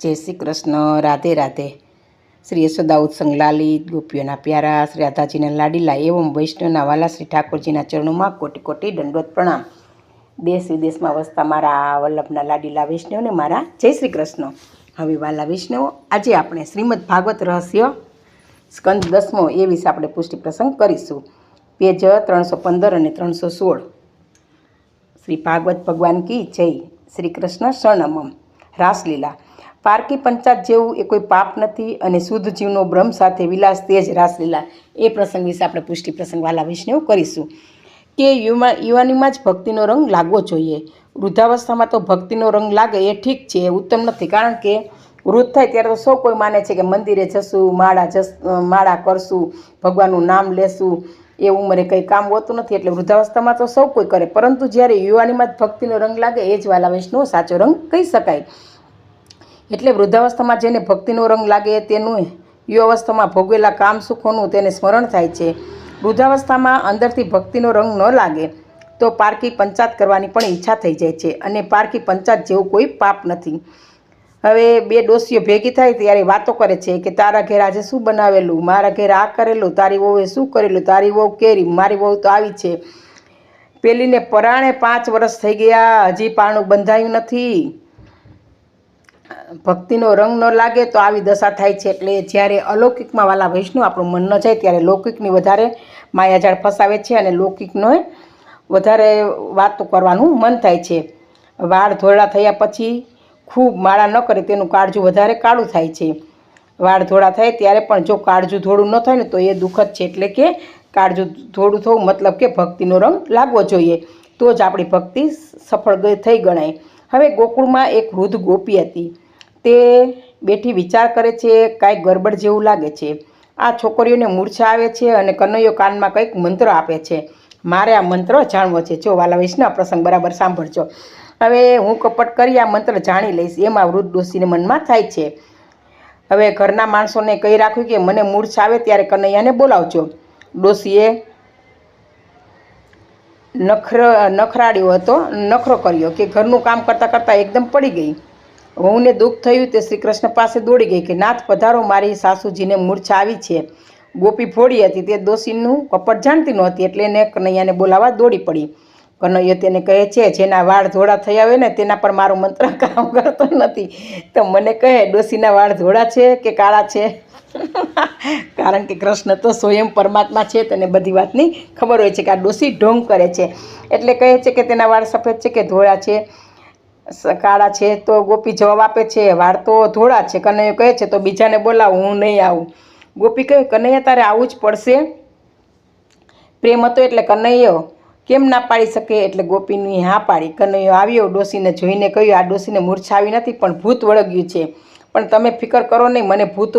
જય શ્રી કૃષ્ણ, રાધે રાધે. શ્રી યશોદા ઉત્સંગ લાલિત ગોપીઓના પ્યારા, શ્રી રાધાજીના લાડીલા એવં વૈષ્ણવના વાલા શ્રી ઠાકોરજીના ચરણોમાં કોટી કોટી દંડવત પ્રણામ. દેશ વિદેશમાં વસતા મારા વલ્લભના લાડીલા વૈષ્ણવને મારા જય શ્રી કૃષ્ણ. હવે વાલા વૈષ્ણવો, આજે આપણે શ્રીમદ ભાગવત રહસ્ય સ્કંદ દસમો એ વિશે આપણે પુષ્ટિ પ્રસંગ કરીશું. પેજ ત્રણસો પંદર અને ત્રણસો સોળ. શ્રી ભાગવત ભગવાન કી જય. શ્રી કૃષ્ણ શરણમમ. રાસલીલા. પારકી પંચાત જેવું એ કોઈ પાપ નથી અને શુદ્ધ જીવનો બ્રહ્મ સાથે વિલાસ, તેજ, રાસલીલા એ પ્રસંગ વિશે આપણે પુષ્ટિ પ્રસંગ વાલા વિષ્ણુ કરીશું. કે યુવા, યુવાનીમાં જ ભક્તિનો રંગ લાગવો જોઈએ. વૃદ્ધાવસ્થામાં તો ભક્તિનો રંગ લાગે એ ઠીક છે ઉત્તમ નથી. કારણ કે વૃદ્ધ થાય ત્યારે તો સૌ કોઈ માને છે કે મંદિરે જશું, માળા જસ માળા કરશું, ભગવાનનું નામ લેશું, એ ઉંમરે કંઈ કામ હોતું નથી એટલે વૃદ્ધાવસ્થામાં તો સૌ કોઈ કરે. પરંતુ જ્યારે યુવાનીમાં જ ભક્તિનો રંગ લાગે, એ જ વાલા વૈષ્ણવ સાચો રંગ કહી શકાય. એટલે વૃદ્ધાવસ્થામાં જેને ભક્તિનો રંગ લાગે તેનું યુવાવસ્થામાં ભોગવેલા કામ સુખોનું તેને સ્મરણ થાય છે. વૃદ્ધાવસ્થામાં અંદરથી ભક્તિનો રંગ ન લાગે તો પારકી પંચાત કરવાની પણ ઈચ્છા થઈ જાય છે અને પારકી પંચાત જેવું કોઈ પાપ નથી. હવે બે ડોસીઓ ભેગી થાય ત્યારે વાતો કરે છે કે તારા ઘેર આજે શું બનાવેલું? મારા ઘેર આ કરેલું, તારી વહુએ શું કરેલું? તારી વહુ કેરી, મારી વહુ તો આવી છે. પેલીને પરાણે પાંચ વર્ષ થઈ ગયા, હજી પારણું બંધાયું નથી. ભક્તિનો રંગ ન લાગે તો આવી દશા થાય છે. એટલે જ્યારે અલૌકિકમાં વાલા વૈષ્ણવ આપણું મન ન જાય ત્યારે લૌકિકની વધારે માયાજાળ ફસાવે છે અને લૌકિકનો વધારે વાતો કરવાનું મન થાય છે. વાળ ધોળા થયા પછી ખૂબ માળા ન કરે તેનું કાળજું વધારે કાળું થાય છે. વાળ ધોળા થાય ત્યારે પણ જો કાળજું ધોળું ન થાય ને તો એ દુઃખદ છે. એટલે કે કાળજું ધોળું થવું મતલબ કે ભક્તિનો રંગ લાગવો જોઈએ. તો જ આપણી ભક્તિ સફળ થઈ ગણાય. હવે ગોકુળમાં એક વૃદ્ધ ગોપી હતી. તે બેઠી વિચાર કરે છે, કાંઈક ગરબડ જેવું લાગે છે. આ છોકરીઓને મૂર્છા આવે છે અને કનૈયો કાનમાં કંઈક મંત્ર આપે છે. મારે આ મંત્ર જાણવો છે. જો વાલા વૈષ્ણવ પ્રસંગ બરાબર સાંભળજો. હવે હું કપટ કરી આ મંત્ર જાણી લઈશ. એમાં વૃદ્ધ ડોશીને મનમાં થાય છે. હવે ઘરના માણસોને કહી રાખ્યું કે મને મૂર્છા આવે ત્યારે કનૈયાને બોલાવજો. ડોશીએ નખર નખરાડ્યો હતો, નખરો કર્યો કે ઘરનું કામ કરતાં કરતાં એકદમ પડી ગઈ. વહુને દુઃખ થયું તે શ્રી કૃષ્ણ પાસે દોડી ગઈ કે, નાથ, પધારો, મારી સાસુજીને મૂર્છા આવી છે. ગોપી ફોડી હતી. તે દોષીનું કપટ જાણતી નહોતી એટલે એને કનૈયાને બોલાવવા દોડી પડી. કનૈયો તેને કહે છે, જેના વાળ ધોળા થયા હોય ને તેના પર મારો મંત્ર કામ કરતો નથી. તો મને કહે, ડોશીના વાળ ધોળા છે કે કાળા છે? કારણ કે કૃષ્ણ તો સ્વયં પરમાત્મા છે તેને બધી વાતની ખબર હોય છે કે આ ડોશી ઢોંગ કરે છે. એટલે કહે છે કે, તેના વાળ સફેદ છે કે ધોળા છે? કાળા છે તો ગોપી જવાબ આપે છે વાળ તો ધોળા છે, કનૈયો કહે છે, તો બીજાને બોલાવું, હું નહીં આવું. ગોપી કહે, કનૈયા તારે આવવું જ પડશે? પ્રેમ હતો એટલે કનૈયો કેમ ના પાડી શકે? એટલે ગોપીની હા પાડી. કનૈયો આવ્યો, ડોસીને જોઈને કહ્યું, આ ડોસીને મૂર્છાવી નથી, પણ ભૂત વળગ્યું છે. પણ તમે ફિકર કરો નહીં, મને ભૂત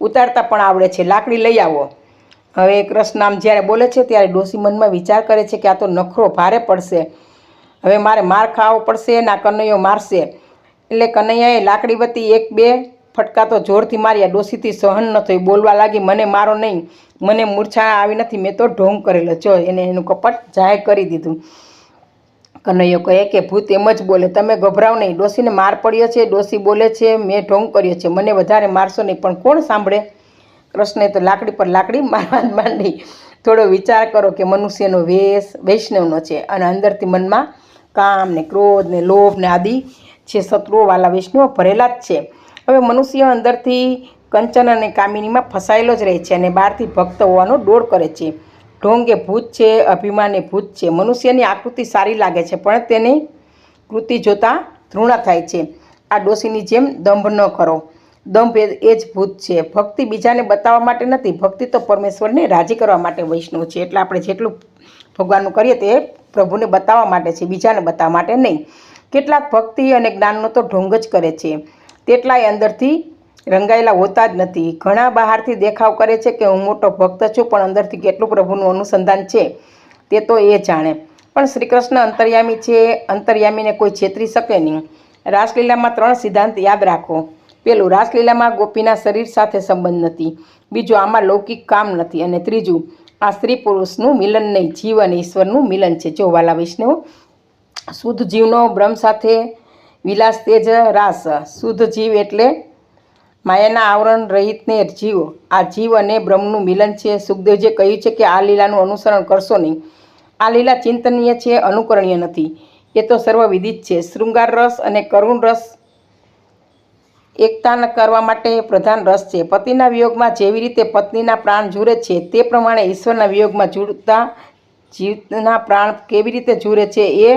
ઉતારતા પણ આવડે છે. લાકડી લઈ આવો. હવે કૃષ્ણ આમ જ્યારે બોલે છે, ત્યારે ડોસી મનમાં વિચાર કરે છે કે આ તો નખરો ભારે પડશે. હવે મારે માર ખાવો પડશે ના કનૈયો મારશે. એટલે કનૈયાએ લાકડી બત્તી એક બે ફટકા તો જોરથી માર્યા. ડોસીથી સહન ન થયું. બોલવા લાગી, મને મારો નહીં. મને મૂર્છા આવી નથી. મેં તો ઢોંગ કરેલો. જો, એને એનું કપટ જાહેર કરી દીધું. કનૈયો કહે કે, ભૂત એમ જ બોલે. તમે ગભરાવ નહીં. ડોસીને માર પડ્યો છે. ડોસી બોલે છે, મેં ઢોંગ કર્યો છે. મને વધારે મારશો નહીં. પણ કોણ સાંભળે? કૃષ્ણે તો લાકડી પર લાકડી મારવા માંડી. થોડો વિચાર કરો કે મનુષ્યનો વેશ, વૈષ્ણવનો છે અને અંદરથી મનમાં કામ ને ક્રોધ ને લોભ ને આદિ છે શત્રુઓ વાલા વૈષ્ણવો ભરેલા જ છે. હવે મનુષ્ય અંદરથી કંચન અને કામિનીમાં ફસાયેલો જ રહે છે અને બહારથી ભક્ત હોવાનો ડોળ કરે છે. ઢોંગે ભૂત છે, અભિમાન એ ભૂત છે. મનુષ્યની આકૃતિ સારી લાગે છે પણ તેની કૃતિ જોતાં ધૃણા થાય છે. આ ડોસીની જેમ દંભ ન કરો. દંભ એ જ ભૂત છે. ભક્તિ બીજાને બતાવવા માટે નથી. ભક્તિ તો પરમેશ્વરને રાજી કરવા માટે વૈષ્ણવ છે. એટલે આપણે જેટલું ભગવાનનું કરીએ તે પ્રભુને બતાવવા માટે છે, બીજાને બતાવવા માટે નહીં. કેટલાક ભક્તિ અને જ્ઞાનનો તો ઢોંગ જ કરે છે. તેટલાય અંદરથી રંગાયેલા હોતા જ નથી. ઘણા બહારથી દેખાવ કરે છે કે હું મોટો ભક્ત છું, પણ અંદરથી કેટલું પ્રભુનું અનુસંધાન છે, તે તો એ જાણે. પણ શ્રી કૃષ્ણ અંતર્યામી છે, અંતર્યામીને કોઈ છેતરી શકે નહીં. રાસલીલામાં ત્રણ સિદ્ધાંત યાદ રાખો. પેલું, રાસલીલામાં ગોપીના શરીર સાથે સંબંધ નથી. બીજું, આમાં લૌકિક કામ નથી. અને ત્રીજું આ સ્ત્રી પુરુષનું મિલન નહીં, જીવ અને ઈશ્વરનું મિલન છે. જો વાલા વૈષ્ણવ, શુદ્ધ જીવનો બ્રહ્મ સાથે વિલાસ તેજ રાસ. શુદ્ધ જીવ એટલે માયાના આવરણ રહિતને જીવ. આ જીવ અને બ્રહ્મનું મિલન છે. સુખદેવજીએ કહ્યું છે કે આ લીલાનું અનુસરણ કરશો નહીં. આ લીલા ચિંતનીય છે, અનુકરણીય નથી. એ તો સર્વવિદિત છે. શૃંગાર રસ અને કરુણ રસ એકતા કરવા માટે પ્રધાન રસ છે. પતિના વિયોગમાં જેવી રીતે પત્નીના પ્રાણ જુરે છે, તે પ્રમાણે ઈશ્વરના વિયોગમાં જુડતા જીવના પ્રાણ કેવી રીતે જુરે છે એ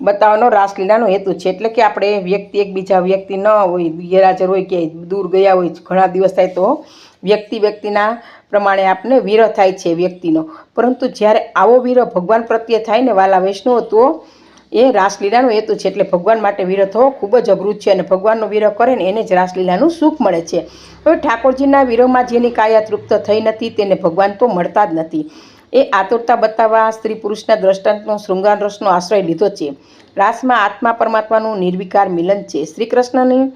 બતાવવાનો રાસલીલાનો હેતુ છે. એટલે કે આપણે વ્યક્તિ એકબીજા વ્યક્તિ ન હોય, ગેરહાજર હોય કે દૂર ગયા હોય, ઘણા દિવસ થાય તો વ્યક્તિ વ્યક્તિના પ્રમાણે આપને વિરહ થાય છે વ્યક્તિનો. પરંતુ જ્યારે આવો વિરહ ભગવાન પ્રત્યે થાય ને વાલા વૈષ્ણવ, તો એ રાસલીલાનો હેતુ છે એટલે ભગવાન માટે વિરહ થવો ખૂબ જ અઘરું છે અને ભગવાનનો વિરહ કરે ને એને જ રાસલીલાનું સુખ મળે છે. હવે ઠાકોરજીના વિરહમાં જેની કાયા તૃપ્ત થઈ નથી તેને ભગવાન તો મળતા જ નથી. એ આતુરતા બતાવવા, સ્ત્રી પુરુષના દ્રષ્ટાંતનો શૃંગાર રસનો આશ્રય લીધો છે. રાસમાં આત્મા પરમાત્માનું નિર્વિકાર મિલન છે. શ્રી કૃષ્ણની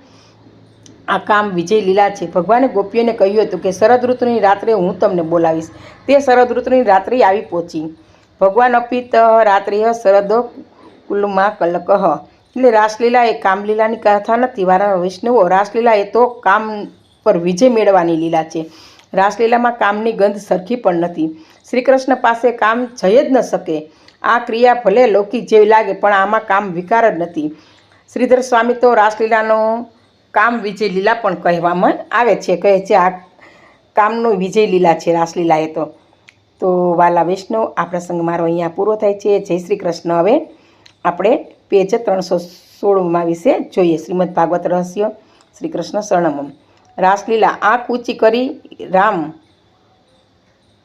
આ કામ વિજય લીલા છે. ભગવાને ગોપીઓને કહ્યું હતું કે, શરદ ઋતુની રાત્રે હું તમને બોલાવીશ. તે શરદ ઋતુની રાત્રે આવી પહોંચી. ભગવાન અપિત રાત્રિ શરદ કુલમાં કલકહ એટલે રાસલીલા એ કામલીલાની કથા નથી વારા વૈષ્ણવો. રાસલીલા એ તો કામ પર વિજય મેળવવાની લીલા છે. રાસલીલામાં કામની ગંધ સરખી પણ નથી. શ્રી કૃષ્ણ પાસે કામ જઈ જ ન શકે. આ ક્રિયા ભલે લૌકિક જેવી લાગે, પણ આમાં કામ વિકાર જ નથી. શ્રીધર સ્વામી તો રાસલીલાનો કામ વિજય લીલા પણ કહેવામાં આવે છે, કહે છે, આ કામનો વિજય લીલા છે રાસલીલા એ તો. તો વાલા વૈષ્ણવ, આ પ્રસંગ મારો અહીંયા પૂરો થાય છે. જય શ્રી કૃષ્ણ હવે. આપણે પેજ ત્રણસો સોળમાં વિશે જોઈએ. શ્રીમદ ભાગવત રહસ્ય શ્રી કૃષ્ણ શરણમમ રાસલીલા આંખ ઊંચી કરી રામ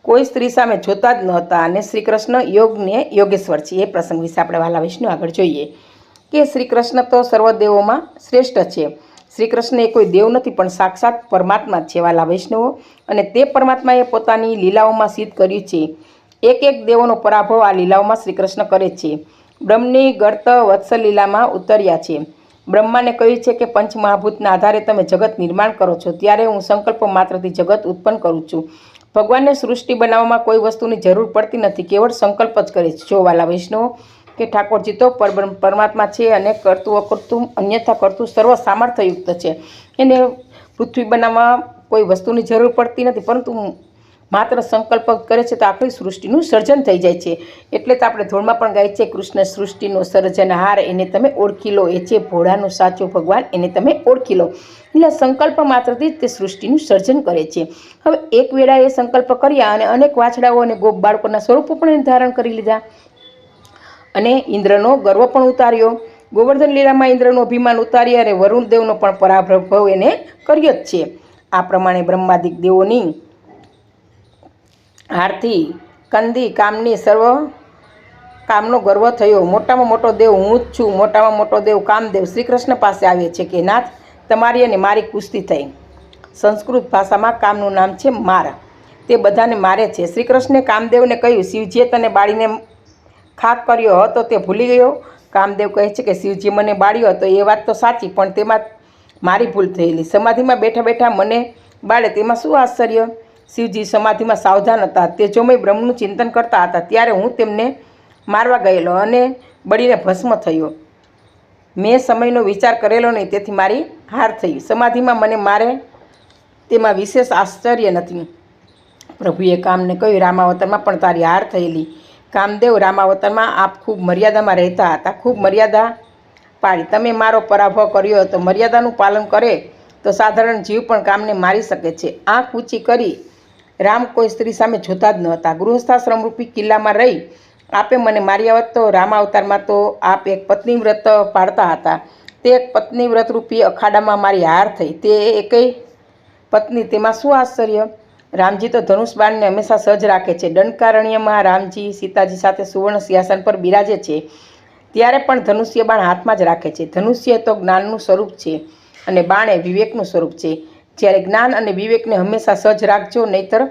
કોઈ સ્ત્રી સામે જોતા જ નહોતા અને શ્રી કૃષ્ણ યોગને યોગેશ્વર છે એ પ્રસંગ વિશે આપણે વાલા વિષ્ણુ આગળ જોઈએ. કે શ્રી કૃષ્ણ તો સર્વદેવોમાં શ્રેષ્ઠ છે. શ્રી કૃષ્ણ એ કોઈ દેવ નથી, પણ સાક્ષાત પરમાત્મા છે વાલા વૈષ્ણવો અને તે પરમાત્માએ પોતાની લીલાઓમાં સિદ્ધ કર્યું છે. એક એક દેવોનો પરાભવ આ લીલાઓમાં શ્રી કૃષ્ણ કરે છે. બ્રહ્મની ગર્ત વત્સલીલામાં ઉતર્યા છે. બ્રહ્માને કહ્યું છે કે પંચમહાભૂતના આધારે તમે જગત નિર્માણ કરો છો. ત્યારે હું સંકલ્પ માત્રથી જગત ઉત્પન્ન કરું છું. ભગવાનને સૃષ્ટિ બનાવવામાં કોઈ વસ્તુની જરૂર પડતી નથી. કેવળ સંકલ્પ જ કરે છે. જો વાલા વૈષ્ણવો કે ઠાકોરજી તો પરમાત્મા છે અને કરતું અકર્તું, અન્યથા કરતું સર્વ સામર્થ્યયુક્ત છે. એને પૃથ્વી બનાવવા કોઈ વસ્તુની જરૂર પડતી નથી. પરંતુ માત્ર સંકલ્પ કરે છે તો આખી સૃષ્ટિનું સર્જન થઈ જાય છે. એટલે તો આપણે ધોળમાં પણ ગાય છે, કૃષ્ણ સૃષ્ટિનો સર્જનહાર એને તમે ઓળખી લો, એ છે ભોળાનો સાચો ભગવાન, એને તમે ઓળખી લો. એટલે સંકલ્પ માત્રથી જ તે સૃષ્ટિનું સર્જન કરે છે. હવે એક વેળા એ સંકલ્પ કર્યા અને અનેક વાછડાઓ અને ગોપ બાળકોના સ્વરૂપો પણ ધારણ કરી લીધા. અને ઇન્દ્રનો ગર્વ પણ ઉતાર્યો. ગોવર્ધન લીલામાં ઇન્દ્રનું અભિમાન ઉતારી અને વરુણ દેવનો પણ પરાભવ એને કર્યો જ છે. આ પ્રમાણે બ્રહ્માદિક દેવોની હારથી કંદી, કામની સર્વ કામનો ગર્વ થયો. મોટામાં મોટો દેવ, હું જ છું. મોટામાં મોટો દેવ કામદેવ શ્રી કૃષ્ણ પાસે આવે છે કે નાથ, તમારી અને મારી કુસ્તી થઈ. સંસ્કૃત ભાષામાં કામનું નામ છે માર. તે બધાને મારે છે. શ્રી કૃષ્ણે કામદેવને કહ્યું, શિવજીએ તને બાળીને ખાક કર્યો હતો તે ભૂલી ગયો. કામદેવ કહે છે કે, શિવજી મને બાળ્યો હતો એ વાત તો સાચી, પણ તેમાં મારી ભૂલ થયેલી. સમાધિમાં બેઠા બેઠા મને બાળે. તેમાં શું આશ્ચર્ય? શિવજી સમાધિમાં સાવધાન હતા. તે જોમય બ્રહ્મનું ચિંતન કરતા હતા. ત્યારે હું તેમને મારવા ગયેલો અને બળીને ભસ્મ થયો. મેં સમયનો વિચાર કરેલો નહીં, તેથી મારી હાર થઈ. સમાધિમાં મને મારે તેમાં વિશેષ આશ્ચર્ય નથી. પ્રભુએ કામને કહ્યું, રામાવતરમાં પણ તારી હાર થયેલી. કામદેવ રામાવતરમાં આપ ખૂબ મર્યાદામાં રહેતા હતા. ખૂબ મર્યાદા પાડી. તમે મારો પરાભવ કર્યો હતો. મર્યાદાનું પાલન કરે તો સાધારણ જીવ પણ કામને મારી શકે છે. આંખ ઊંચી કરી રામ કોઈ સ્ત્રી સામે જોતા જ ન ગૃહસ્થાશ્રમ રૂપી કિલ્લામાં રહી આપે મને માર્યા આવત તો રામ અવતારમાં તો આપ એક પત્ની વ્રત પાડતા હતા. તે એક પત્ની વ્રત રૂપી અખાડામાં મારી હાર થઈ. તે એકેય પત્ની તેમાં શું આશ્ચર્ય? રામજી તો ધનુષબાણને હંમેશા સજ્જ રાખે છે. દંડકારણ્યમાં રામજી સીતાજી સાથે સુવર્ણ સિંહાસન પર બિરાજે છે. ત્યારે પણ ધનુષ્ય બાણ હાથમાં જ રાખે છે. ધનુષ્ય તો જ્ઞાનનું સ્વરૂપ છે અને બાણે વિવેકનું સ્વરૂપ છે. જ્યારે જ્ઞાન અને વિવેકને હંમેશા સજ્જ રાખજો, નહીતર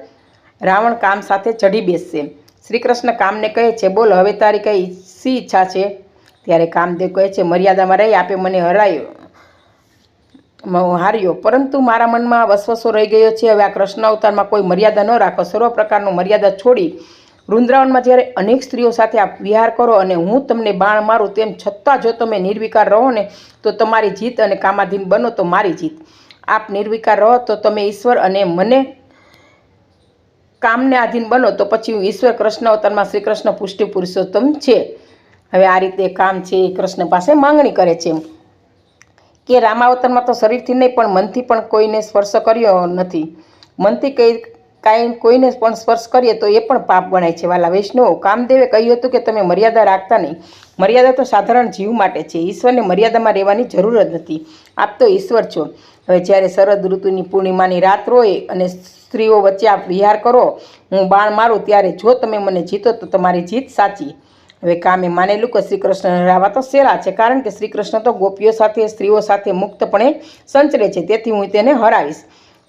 રાવણ કામ સાથે ચઢી બેસશે. શ્રી કૃષ્ણ કામને કહે છે, બોલ, હવે તારી કઈ શી ઈચ્છા છે? ત્યારે કામદેવ કહે છે, મર્યાદામાં રહી, આપે મને હરાયો હાર્યો. પરંતુ મારા મનમાં વસવસો રહી ગયો છે. હવે આ કૃષ્ણ અવતારમાં કોઈ મર્યાદા ન રાખો. સર્વ પ્રકારનું મર્યાદા છોડી વૃંદાવનમાં જ્યારે અનેક સ્ત્રીઓ સાથે આપ વિહાર કરો અને હું તમને બાણ મારું, તેમ છતાં જો તમે નિર્વિકાર રહો ને, તો તમારી જીત અને કામાધીન બનો તો મારી જીત. આપ નિર્વિકાર રહો, તો તમે ઈશ્વર અને મને કામને આધીન બનો, તો પછી હું ઈશ્વર કૃષ્ણ અવતારમાં શ્રી કૃષ્ણ પુષ્ટિ પુરુષોત્તમ છે. હવે આ રીતે કામ છે એ કૃષ્ણ પાસે માંગણી કરે છે કે રામાવતારમાં તો શરીરથી નહીં, પણ મનથી પણ કોઈને સ્પર્શ કર્યો નથી. મનથી કઈ, કાંઈ કોઈને પણ સ્પર્શ કરીએ તો એ પણ પાપ ગણાય છે. વાલા વૈષ્ણવ, કામદેવે કહ્યું હતું કે તમે મર્યાદા રાખતા નહીં. મર્યાદા તો સાધારણ જીવ માટે છે. ઈશ્વરને મર્યાદામાં રહેવાની જરૂર જ નથી. આપ તો ઈશ્વર છો. હવે જ્યારે શરદ ઋતુની પૂર્ણિમાની રાત હોય અને સ્ત્રીઓ વચ્ચે આપ વિહાર કરો, હું બાણ મારું ત્યારે જો તમે મને જીતો તો તમારી જીત સાચી. હવે કામે માનેલું કે શ્રી હરાવા તો સેરા છે, કારણ કે શ્રી કૃષ્ણ તો ગોપીઓ સાથે, સ્ત્રીઓ સાથે મુક્તપણે સંચરે છે. તેથી હું તેને હરાવીશ.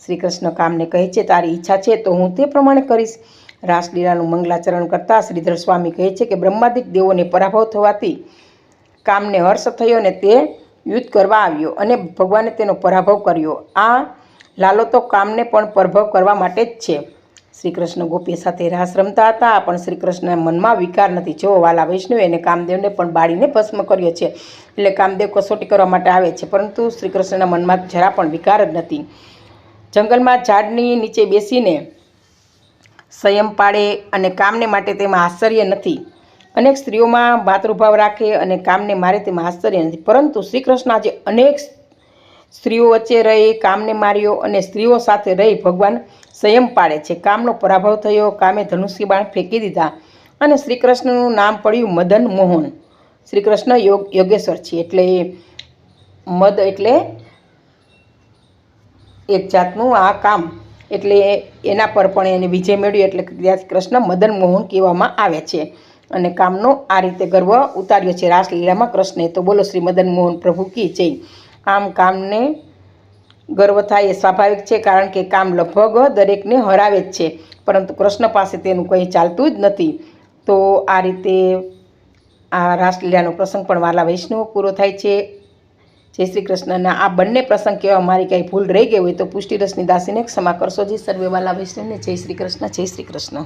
શ્રી કૃષ્ણ કામને કહે છે, તારી ઈચ્છા છે તો હું તે પ્રમાણે કરીશ. રાસલીલાનું મંગલાચરણ કરતા શ્રીધર સ્વામી કહે છે કે બ્રહ્માદિક દેવોને પરાભવ થવાથી કામને હર્ષ થયો અને તે યુદ્ધ કરવા આવ્યો અને ભગવાને તેનો પરાભવ કર્યો. આ લાલો તો કામને પણ પરભવ કરવા માટે જ છે. શ્રી કૃષ્ણ ગોપી સાથે રાસ રમતા હતા. પણ શ્રી કૃષ્ણના મનમાં વિકાર નથી. જો વાલા વૈષ્ણવે અને કામદેવને પણ બાળીને ભસ્મ કર્યો છે, એટલે કામદેવ કસોટી કરવા માટે આવે છે, પરંતુ શ્રી કૃષ્ણના મનમાં જરા પણ વિકાર જ નથી. જંગલમાં ઝાડની નીચે બેસીને સંયમ પાડે અને કામને માટે તેમાં આશ્ચર્ય નથી. અનેક સ્ત્રીઓમાં ભાતૃભાવ રાખે અને કામને મારે તેમાં આશ્ચર્ય નથી. પરંતુ શ્રી કૃષ્ણ આજે અનેક સ્ત્રીઓ વચ્ચે રહી, કામને માર્યો અને સ્ત્રીઓ સાથે રહી ભગવાન સંયમ પાડે છે. કામનો પરાભવ થયો, કામે ધનુષ્ય બાણ ફેંકી દીધા અને શ્રી કૃષ્ણનું નામ પડ્યું મદન મોહન. શ્રી કૃષ્ણ યોગ, યોગેશ્વર છે. એટલે મદ એટલે એક જાતનું આ કામ. એટલે એના પર પણ એને વિજય મેળવ્યો એટલે કૃષ્ણ મદન મોહન કહેવામાં આવે છે. અને કામનો આ રીતે ગર્વ ઉતાર્યો છે. રાસલીલામાં કૃષ્ણે તો બોલો, શ્રી મદન મોહન પ્રભુ કી જય. આમ કામને ગર્વ થાય એ સ્વાભાવિક છે, કારણ કે કામ લગભગ દરેકને હરાવે જ છે. પરંતુ કૃષ્ણ પાસે તેનું કંઈ ચાલતું જ નથી. તો આ રીતે આ રાસલીલાનો પ્રસંગ પણ વાલા વૈષ્ણવ પૂરો થાય છે. જય શ્રી કૃષ્ણના આ બંને પ્રસંગ કહેવા મારી કાંઈ ભૂલ રહી ગઈ હોય તો પુષ્ટિરસની દાસીને ક્ષમા કરશો. જી સર્વે વાલા વૈષ્ણવને જય શ્રી કૃષ્ણ, જય શ્રી કૃષ્ણ.